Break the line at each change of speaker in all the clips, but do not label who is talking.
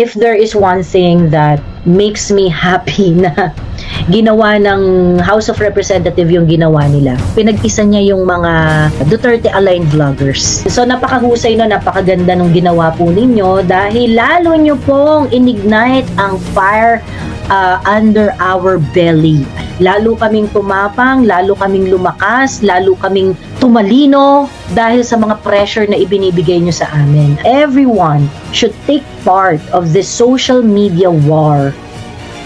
if there is one thing that makes me happy na ginawa ng House of Representative yung ginawa nila. Pinag-isa niya yung mga Duterte-aligned vloggers. So napakahusay no, napakaganda nung ginawa po ninyo dahil lalo nyo pong inignite ang fire uh, under our belly. Lalo kaming tumapang, lalo kaming lumakas, lalo kaming tumalino dahil sa mga pressure na ibinibigay nyo sa amin. Everyone should take part of this social media war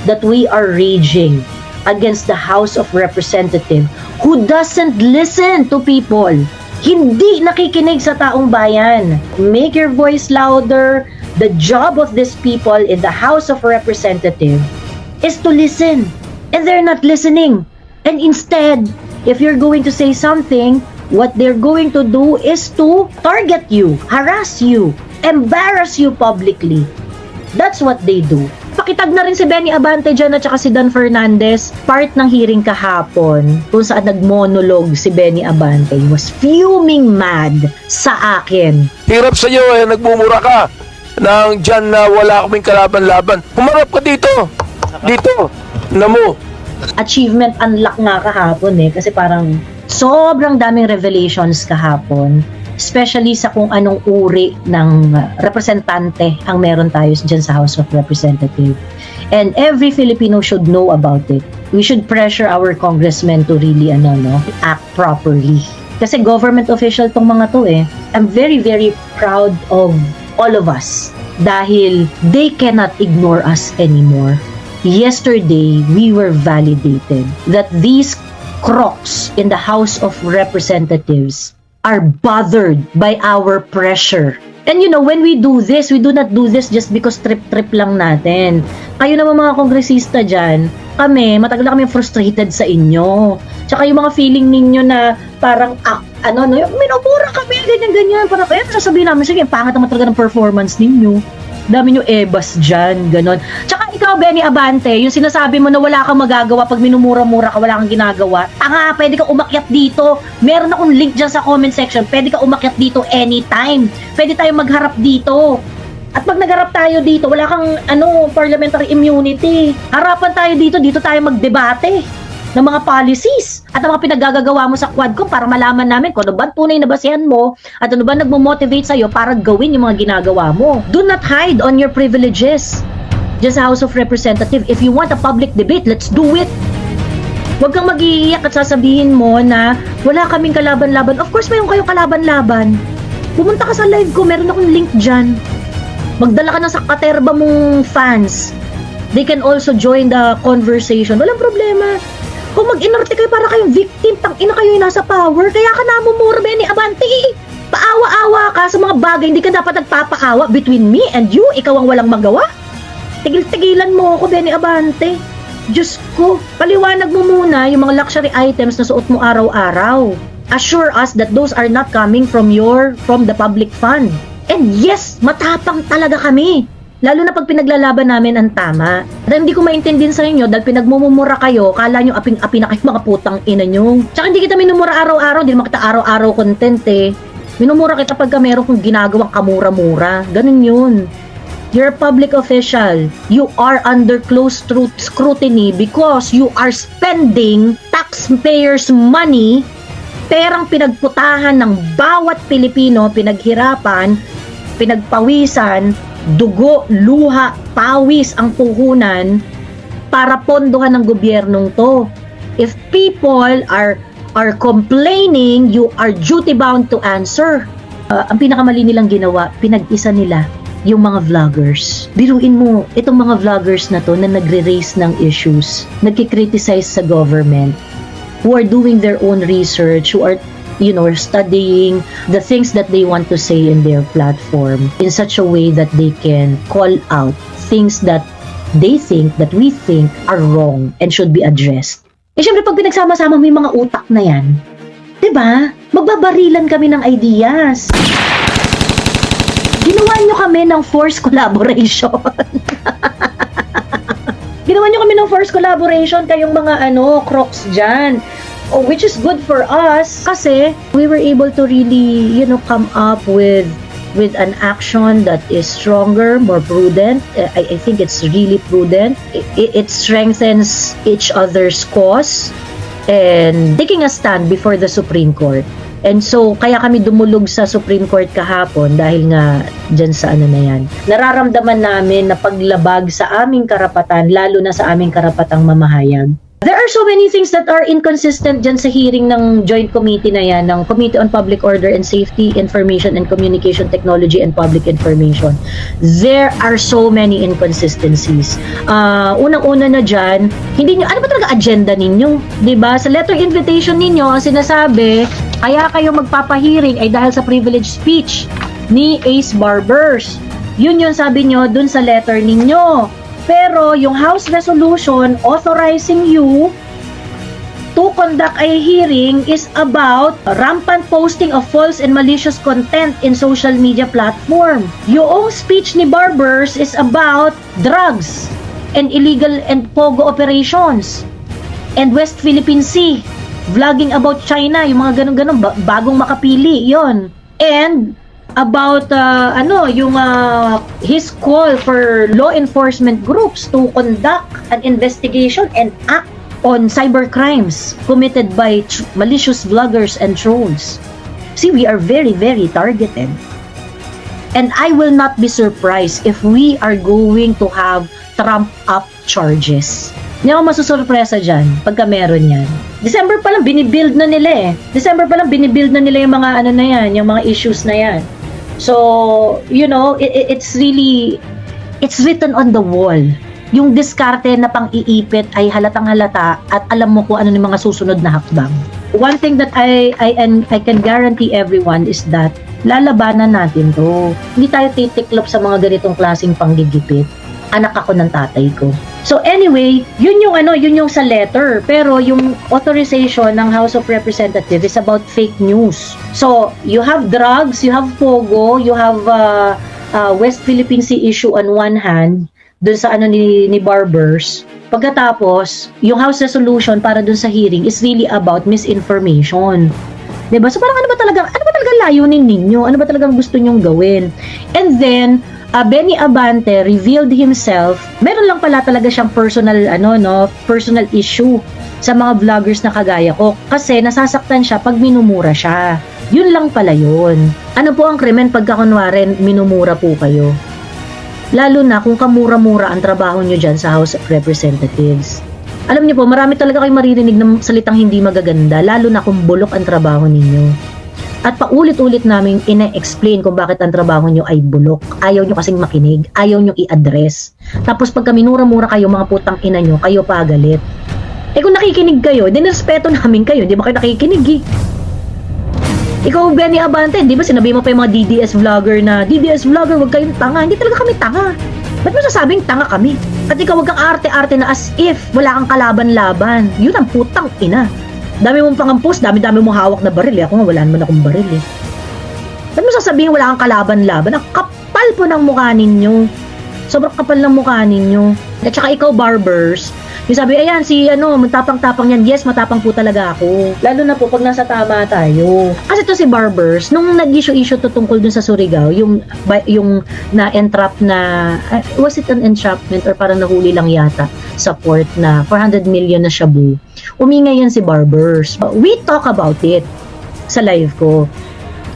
that we are raging against the House of Representatives who doesn't listen to people. Hindi nakikinig sa taong bayan. Make your voice louder. The job of these people in the House of Representatives is to listen. And they're not listening. And instead, if you're going to say something, what they're going to do is to target you, harass you, embarrass you publicly. That's what they do. Pakitag na rin si Benny Abante dyan at saka si Dan Fernandez. Part ng hearing kahapon kung saan nagmonolog si Benny Abante. Was fuming mad sa akin.
Hirap sa iyo eh, nagmumura ka. Nang dyan na wala kaming kalaban-laban. Humarap ka dito. Dito. Na mo.
achievement unlock nga kahapon eh kasi parang sobrang daming revelations kahapon especially sa kung anong uri ng representante ang meron tayo dyan sa House of Representatives. And every Filipino should know about it. We should pressure our congressmen to really ano, no, act properly. Kasi government official tong mga to eh. I'm very, very proud of all of us dahil they cannot ignore us anymore yesterday we were validated that these crocs in the House of Representatives are bothered by our pressure. And you know, when we do this, we do not do this just because trip-trip lang natin. Kayo naman mga kongresista dyan, kami, matagal na kami frustrated sa inyo. Tsaka yung mga feeling ninyo na parang, ah, ano, no, minubura kami, ganyan-ganyan. Parang, kaya sasabihin namin, sige, pangat naman talaga ng performance ninyo dami nyo ebas dyan, ganon. Tsaka ikaw, Benny Abante, yung sinasabi mo na wala kang magagawa pag minumura-mura ka, wala kang ginagawa. Tanga, pwede ka umakyat dito. Meron akong link dyan sa comment section. Pwede ka umakyat dito anytime. Pwede tayo magharap dito. At pag nagharap tayo dito, wala kang ano, parliamentary immunity. Harapan tayo dito, dito tayo magdebate ng mga policies at ang mga pinaggagawa mo sa Quadcom para malaman namin kung ano ba tunay na basehan mo at ano ba nagmo-motivate sa'yo para gawin yung mga ginagawa mo. Do not hide on your privileges. Just House of Representative, if you want a public debate, let's do it. Huwag kang mag-iiyak at sasabihin mo na wala kaming kalaban-laban. Of course, mayroon kayong kalaban-laban. Pumunta ka sa live ko, meron akong link dyan. Magdala ka ng sa katerba mong fans. They can also join the conversation. Walang problema. Kung mag-inorte kayo para kayong victim, tang ina kayo yung nasa power, kaya ka namumura, Benny Abante. Paawa-awa ka sa mga bagay, hindi ka dapat nagpapaawa between me and you, ikaw ang walang magawa. Tigil-tigilan mo ako, Benny Abante. Diyos ko, paliwanag mo muna yung mga luxury items na suot mo araw-araw. Assure us that those are not coming from your, from the public fund. And yes, matapang talaga kami. Lalo na pag pinaglalaban namin ang tama. Dahil hindi ko maintindihan sa inyo dahil pinagmumura kayo, kala nyo aping-api na kayo mga putang ina nyo. Tsaka hindi kita minumura araw-araw, hindi naman kita araw-araw content eh. Minumura kita pagka meron kong ginagawang kamura-mura. Ganun yun. You're a public official. You are under close tru- scrutiny because you are spending taxpayers' money, perang pinagputahan ng bawat Pilipino, pinaghirapan, pinagpawisan, dugo, luha, pawis ang puhunan para pondohan ng gobyernong to. If people are are complaining, you are duty bound to answer. Uh, ang pinakamali nilang ginawa, pinag-isa nila yung mga vloggers. Biruin mo, itong mga vloggers na to na nagre-raise ng issues, nagkikriticize sa government, who are doing their own research, who are you know, studying the things that they want to say in their platform in such a way that they can call out things that they think, that we think are wrong and should be addressed. Eh syempre pag pinagsama-sama yung mga utak na yan, 'di ba? Magbabarilan kami ng ideas. Ginawa nyo kami ng forced collaboration. Ginawa nyo kami ng forced collaboration kayong mga ano, crocs dyan. Oh, which is good for us kasi we were able to really, you know, come up with with an action that is stronger, more prudent. I, I think it's really prudent. It, it strengthens each other's cause and taking a stand before the Supreme Court. And so, kaya kami dumulog sa Supreme Court kahapon dahil nga dyan sa ano na yan. Nararamdaman namin na paglabag sa aming karapatan, lalo na sa aming karapatang mamahayag. There are so many things that are inconsistent dyan sa hearing ng joint committee na yan, ng Committee on Public Order and Safety, Information and Communication Technology and Public Information. There are so many inconsistencies. Ah, unang-una na dyan, hindi nyo, ano ba talaga agenda ninyo? ba Sa letter invitation ninyo, ang sinasabi, kaya kayo magpapahiring ay dahil sa privilege speech ni Ace Barbers. Yun yung sabi nyo dun sa letter ninyo. Pero yung House Resolution authorizing you to conduct a hearing is about rampant posting of false and malicious content in social media platform. Yung speech ni Barbers is about drugs and illegal and pogo operations and West Philippine Sea. Vlogging about China, yung mga ganun-ganun, ba- bagong makapili, yon And about uh, ano yung uh, his call for law enforcement groups to conduct an investigation and act on cyber crimes committed by malicious vloggers and trolls. See, we are very, very targeted. And I will not be surprised if we are going to have trump up charges. Hindi ako masusurpresa dyan pagka meron yan. December pa lang, binibuild na nila eh. December pa lang, binibuild na nila yung mga ano na yan, yung mga issues na yan. So, you know, it, it- it's really, it's written on the wall. Yung diskarte na pang-iipit ay halatang halata at alam mo kung ano yung mga susunod na hakbang. One thing that I, I, and I can guarantee everyone is that lalabanan natin to. Hindi tayo titiklop sa mga ganitong klaseng panggigipit. Anak ako ng tatay ko. So anyway, yun yung ano, yun yung sa letter. Pero yung authorization ng House of Representatives is about fake news. So, you have drugs, you have Pogo, you have uh, uh, West Philippine Sea issue on one hand, dun sa ano ni, ni Barbers. Pagkatapos, yung House resolution para dun sa hearing is really about misinformation. 'Di ba? So parang ano ba talaga, ano ba talaga layunin ninyo? Ano ba talaga gusto nyong gawin? And then, uh, Benny Abante revealed himself, meron lang pala talaga siyang personal ano no, personal issue sa mga vloggers na kagaya ko kasi nasasaktan siya pag minumura siya. Yun lang pala yun. Ano po ang krimen pagka kunwari minumura po kayo? Lalo na kung kamura-mura ang trabaho nyo dyan sa House of Representatives. Alam niyo po, marami talaga kayong maririnig ng salitang hindi magaganda, lalo na kung bulok ang trabaho ninyo. At paulit-ulit naming ina-explain kung bakit ang trabaho nyo ay bulok. Ayaw nyo kasing makinig, ayaw nyo i-address. Tapos pagka minura-mura kayo, mga putang ina nyo, kayo pa galit. Eh kung nakikinig kayo, dinespeto namin kayo, di ba kayo nakikinig eh? Ikaw, Benny Abante, di ba sinabi mo pa yung mga DDS vlogger na, DDS vlogger, wag kayong tanga. Hindi talaga kami tanga. Ba't mo sasabing tanga kami? At ikaw wag kang arte-arte na as if wala kang kalaban-laban. Yun ang putang ina. Dami mong pangampus, dami-dami mong hawak na baril. Eh. Ako nga, wala naman akong baril eh. Ba't mo sasabihin wala kang kalaban-laban? Ang kapal po ng mukha ninyo. Sobrang kapal ng mukha ninyo. At saka ikaw, barbers, yung sabi, ayan, si ano, matapang-tapang yan. Yes, matapang po talaga ako. Lalo na po pag nasa tama tayo. Kasi to si Barbers, nung nag-issue-issue to tungkol dun sa Surigao, yung, yung na-entrap na, uh, was it an entrapment or parang nahuli lang yata sa port na 400 million na shabu. Umingay yan si Barbers. We talk about it sa live ko.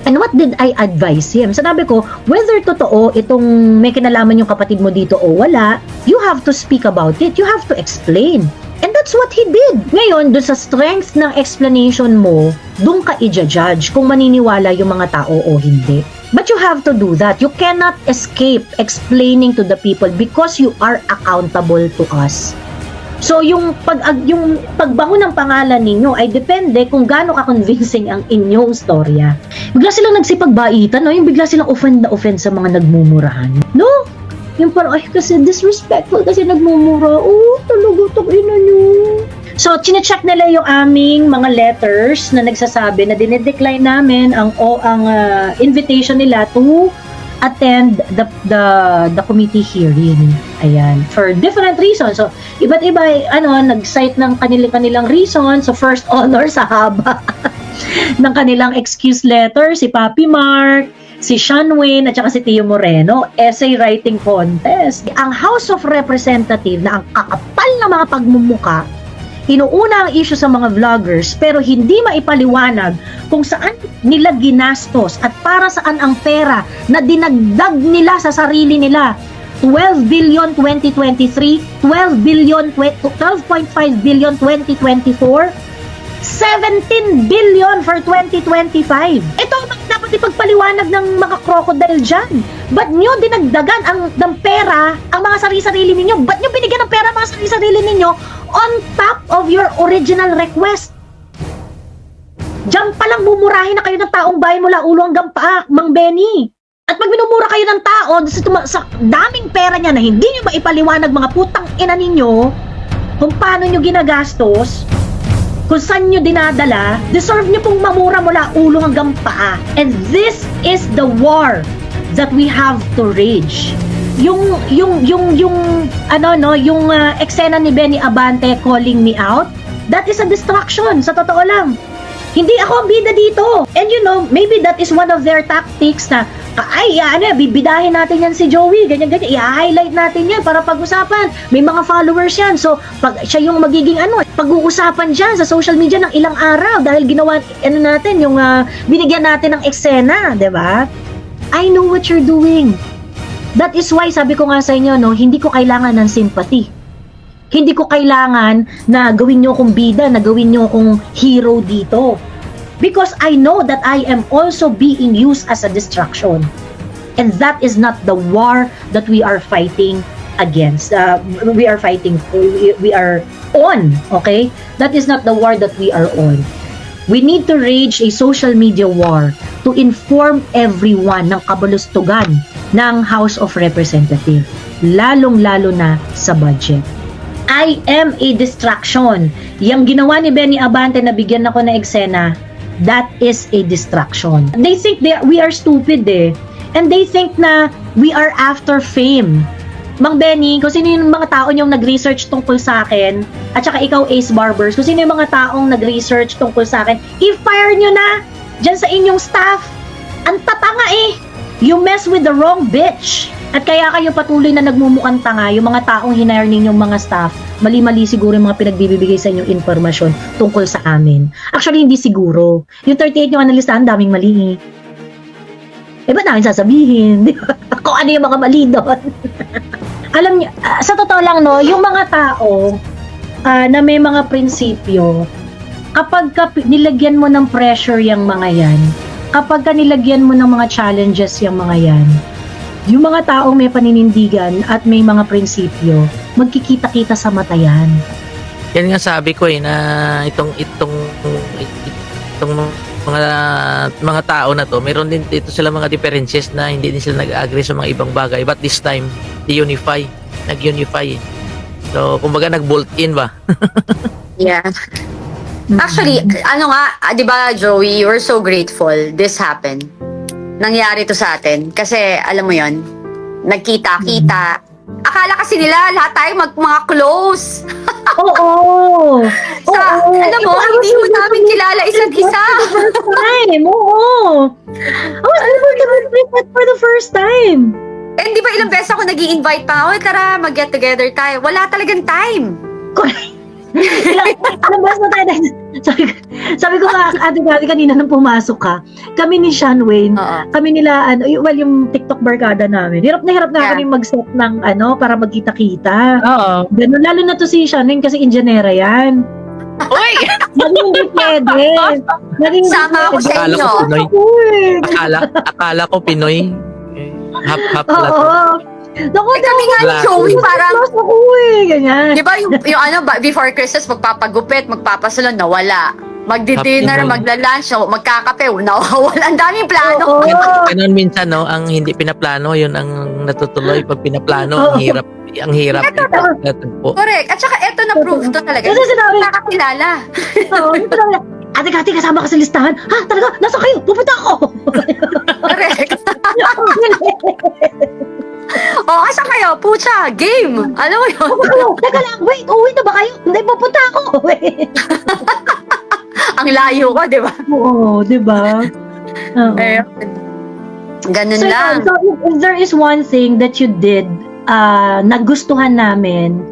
And what did I advise him? Sanabi ko, whether totoo itong may kinalaman yung kapatid mo dito o wala, you have to speak about it. You have to explain. And that's what he did. Ngayon, dun sa strength ng explanation mo, dun ka i-judge kung maniniwala yung mga tao o hindi. But you have to do that. You cannot escape explaining to the people because you are accountable to us. So yung pag ag- yung pagbango ng pangalan ninyo ay depende kung gaano ka convincing ang inyong storya. Bigla silang nagsipagbaitan, no? Yung bigla silang offend na offend sa mga nagmumurahan. No? Yung parang, ay, kasi disrespectful kasi nagmumura. Oh, talaga, ina nyo. So, chinecheck nila yung aming mga letters na nagsasabi na dinedecline namin ang o ang ah, invitation nila to attend the the the committee hearing. Ayan, for different reasons. So, iba't iba ano nag-cite ng kanilang kanilang reason. So, first honor sa haba ng kanilang excuse letter si Papi Mark si Sean Wayne at saka si Tio Moreno, essay writing contest. Ang House of Representative na ang kakapal na mga pagmumuka, inuuna ang issue sa mga vloggers pero hindi maipaliwanag kung saan nila ginastos at para saan ang pera na dinagdag nila sa sarili nila. 12 billion 2023, 12 billion, 12.5 billion 2024, 17 billion for 2025. Ito ang dapat ipagpaliwanag ng mga crocodile dyan. Ba't nyo dinagdagan ang, ng pera ang mga sarili-sarili ninyo? Ba't nyo binigyan ng pera ang mga sarili-sarili ninyo on top of your original request? Diyan pa lang bumurahin na kayo ng taong bayan mula ulo hanggang paa, Mang Benny. At pag minumura kayo ng tao sa, sa daming pera niya na hindi nyo maipaliwanag mga putang ina ninyo kung paano nyo ginagastos, kung saan nyo dinadala, deserve nyo pong mamura mula ulo hanggang paa. And this is the war that we have to rage. Yung yung yung yung ano no, yung uh, eksena ni Benny Abante calling me out, that is a distraction sa totoo lang. Hindi ako ang bida dito. And you know, maybe that is one of their tactics na ay, ano, bibidahin natin yan si Joey, ganyan, ganyan, i-highlight natin yan para pag-usapan. May mga followers yan. So, pag siya yung magiging ano, pag-uusapan dyan sa social media ng ilang araw dahil ginawa, ano natin, yung ah, binigyan natin ng eksena, di ba? I know what you're doing. That is why sabi ko nga sa inyo, no, hindi ko kailangan ng sympathy. Hindi ko kailangan na gawin nyo akong bida, na gawin nyo akong hero dito. Because I know that I am also being used as a distraction. And that is not the war that we are fighting against. Uh, we are fighting, we, we are on, okay? That is not the war that we are on. We need to rage a social media war to inform everyone ng kabulustugan ng House of Representative, lalong-lalo na sa budget. I am a distraction. Yang ginawa ni Benny Abante na bigyan ako ng eksena, that is a distraction. They think they, we are stupid eh. And they think na we are after fame. Mang Benny, kung sino yung mga tao yung nag-research tungkol sa akin, at saka ikaw Ace Barbers, kung sino yung mga taong nag-research tungkol sa akin, i-fire nyo na dyan sa inyong staff. Ang tatanga eh. You mess with the wrong bitch. At kaya kayo patuloy na nagmumukhang tanga, yung mga taong hinire ninyong mga staff, mali-mali siguro yung mga pinagbibigay sa inyong informasyon tungkol sa amin. Actually, hindi siguro. Yung 38 yung analistahan, daming mali eh. Eh, ba't namin sasabihin? Kung ano yung mga mali doon. Alam niyo, ah, sa totoo lang no, yung mga tao ah, na may mga prinsipyo, kapag ka nilagyan mo ng pressure yung mga yan, kapag ka nilagyan mo ng mga challenges yung mga yan, yung mga taong may paninindigan at may mga prinsipyo, magkikita-kita sa mata yan.
Yan nga sabi ko eh na itong itong itong mga mga tao na to, meron din dito sila mga differences na hindi din sila nag-agree sa mga ibang bagay but this time unify nag-unify eh. So, kumbaga nag-bolt in ba?
Yeah. Actually, ano nga, ah, 'di ba, Joey, we're so grateful this happened. Nangyari to sa atin kasi alam mo 'yon, nagkita-kita. Akala kasi nila lahat tayo mag mga close.
Oo!
Sa,
Oo.
alam mo,
Ito,
hindi mo namin kilala isa't isa.
time. Oo. To meet that for the first time.
Eh, di ba ilang beses ako nag invite pa, oh, tara, mag-get together tayo. Wala talagang time.
Ilang, ilang beses na tayo sabi, ko- sabi ko nga, ate Gabi, kanina nung pumasok ka, kami ni Sean Wayne,
Oo.
kami nila, ano, well, yung TikTok barkada namin, hirap na hirap na
Yeah.
kami mag-set ng, ano, para magkita-kita.
Oo.
Ganun, lalo na to si Sean Wayne kasi ingenera yan.
Oy!
Naging hindi pwede. Naging
Sama ako sa
Akala ko
inyo.
Pinoy. Akala akala ko Pinoy. Eh, Hap hap
Oo. Naku,
Eh, kami nga ni. Joey, parang
Mas ako eh, ganyan.
Di ba yung, yung ano, ba- before Christmas, magpapagupit, magpapasalon, nawala. Magdi-dinner, magla-lunch, o magkakape, nawawala. Ang daming plano.
Oo.
Ganun minsan no, ang hindi pinaplano, yun ang natutuloy pag pinaplano, ang
Oo.
hirap ang hirap itatagpo.
Correct. At saka eto na proof to talaga.
Kasi sinabi,
Nakakilala.
oo, ito Ate Kati, kasama ka sa listahan? Ha? Talaga? Nasa kayo? Pupunta ako!
Correct. o, asa kayo? Pucha, game. Alam mo yun?
Kayo? Teka lang, wait, uwi na ba kayo? Hindi, pupunta ako!
Ang layo ko, di ba?
Oo, di ba? Oo.
Eh, Ganun
So,
lang.
so if, if there is one thing that you did uh, nagustuhan namin,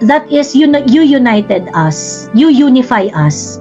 that is you, you united us. You unify us.